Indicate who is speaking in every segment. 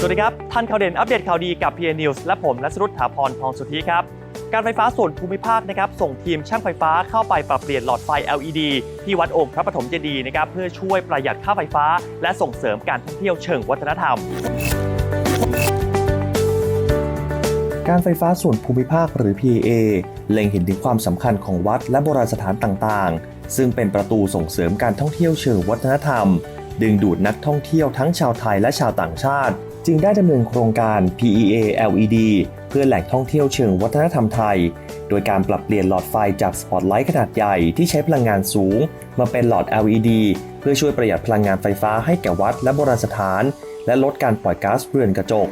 Speaker 1: สวัสดีครับทันข่าวเด่นอัปเดตข่าวดีกับ p พี News และผมนัสรุตถาพรทองสุธีครับ การไฟฟ้าส่วนภูมิภาคนะครับส่งทีมช่างไฟฟ้าเข้าไปปรับเปลี่ยนหลอดไฟ LED ที่วัดองค์พระปฐมเจดีย์นะครับเพื่อช่วยประหยัดค่าไฟฟ้า และส่งเสริมการท่องเที่ยวเชิงวัฒนธรรม
Speaker 2: การไฟฟ้าส่วนภูมิภาคหรือ PA เล็งเห็นถึงความสำคัญของวัดและโบราณสถานต่างๆ ซึ่งเป็นประตูส่งเสริมการท่องเที่ยวเชิงวัฒนธรรม ดึงดูดนักท่องเที่ยวทั้งชาวไทยและชาวต่างชาติ จึงได้ดำเนินโครงการ PEA LED เพื่อแหล่งท่องเที่ยวเชิงวัฒนธรรมไทย โดยการปรับเปลี่ยนหลอดไฟจากสปอตไลท์ขนาดใหญ่ที่ใช้พลังงานสูง มาเป็นหลอด LED เพื่อช่วยประหยัดพลังงานไฟฟ้าให้แก่วัดและโบราณสถาน และลดการปล่อยก๊าซเรือนกระจก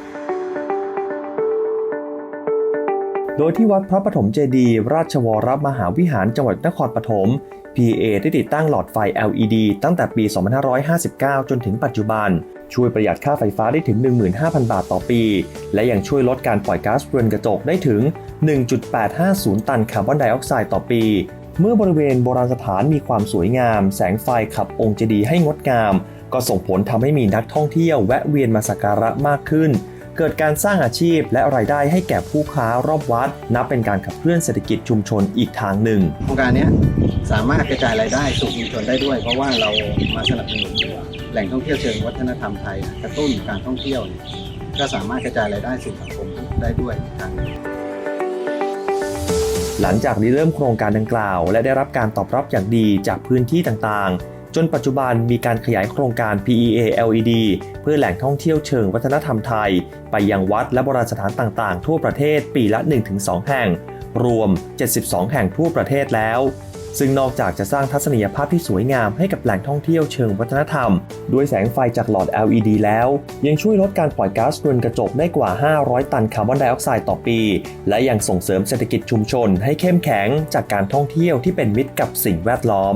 Speaker 2: โดยที่วัดพระปฐมเจดีย์ราชวรมหาวิหารจังหวัดนครปฐม PA ได้ติดตั้งหลอดไฟ LED ตั้งแต่ปี 2559 จนถึงปัจจุบัน ช่วยประหยัดค่าไฟฟ้าได้ถึง 15,000 บาทต่อปี และยังช่วยลดการปล่อยก๊าซเรือนกระจกได้ถึง 1.850 ตันคาร์บอนไดออกไซด์ต่อปี เมื่อบริเวณโบราณสถานมีความสวยงาม แสงไฟขับองค์เจดีย์ให้งดงาม ก็ส่งผลทำให้มีนักท่องเที่ยวแวะเวียนมาสักการะมากขึ้น เกิดการสร้างอาชีพและรายได้ให้แก่ผู้ค้ารอบวัด นับเป็นการขับเคลื่อนเศรษฐกิจชุมชนอีกทางหนึ่ง
Speaker 3: โครงการเนี้ยสามารถกระจายรายได้สู่ชุมชนได้ด้วย เพราะว่าเรามาสนับสนุนแหล่งท่องเที่ยวเชิงวัฒนธรรมไทย กระตุ้นการท่องเที่ยวเนี่ยก็สามารถกระจายรายได้สู่สังคมได้ด้วยอีกทางหนึ่ง
Speaker 2: หลังจากริเริ่มโครงการดังกล่าว และได้รับการตอบรับอย่างดีจากพื้นที่ต่างๆ จนปัจจุบันมีการขยายโครงการ PEA LED เพื่อแหล่งท่องเที่ยวเชิงวัฒนธรรมไทย ไปยังวัดและโบราณสถานต่างๆ ทั่วประเทศปีละ 1-2 แห่ง รวม 72 แห่งทั่วประเทศแล้ว ซึ่งนอกจากจะสร้างทัศนียภาพที่สวยงามให้กับแหล่งท่องเที่ยวเชิงวัฒนธรรม ด้วยแสงไฟจากหลอด LED แล้ว ยังช่วยลดการปล่อยก๊าซเรือนกระจกได้กว่า 500 ตันคาร์บอนไดออกไซด์ต่อปี และยังส่งเสริมเศรษฐกิจชุมชนให้เข้มแข็งจากการท่องเที่ยวที่เป็นมิตรกับสิ่งแวดล้อม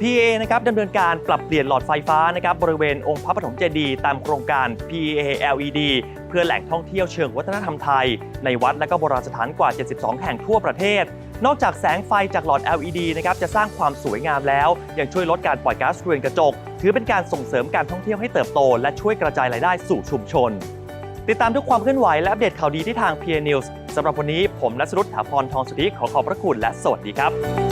Speaker 1: PA นะครับดำเนินการปรับเปลี่ยนหลอดไฟฟ้านะครับบริเวณองค์พระปฐมเจดีย์ตามโครงการ PA LED เพื่อแหล่งท่องเที่ยวเชิงวัฒนธรรมไทย ในวัดและก็โบราณสถานกว่า 72 แห่งทั่วประเทศ นอกจากแสงไฟจากหลอด LED นะครับจะสร้างความสวยงามแล้ว ยังช่วยลดการปล่อยก๊าซเรือนกระจก ถือเป็นการส่งเสริมการท่องเที่ยวให้เติบโต และช่วยกระจายรายได้สู่ชุมชน ติดตามทุกความเคลื่อนไหวและอัปเดตข่าวดีที่ทาง PA News สำหรับวันนี้ผมนัสรุตถาพรทองสุธิขอขอบพระคุณและสวัสดีครับ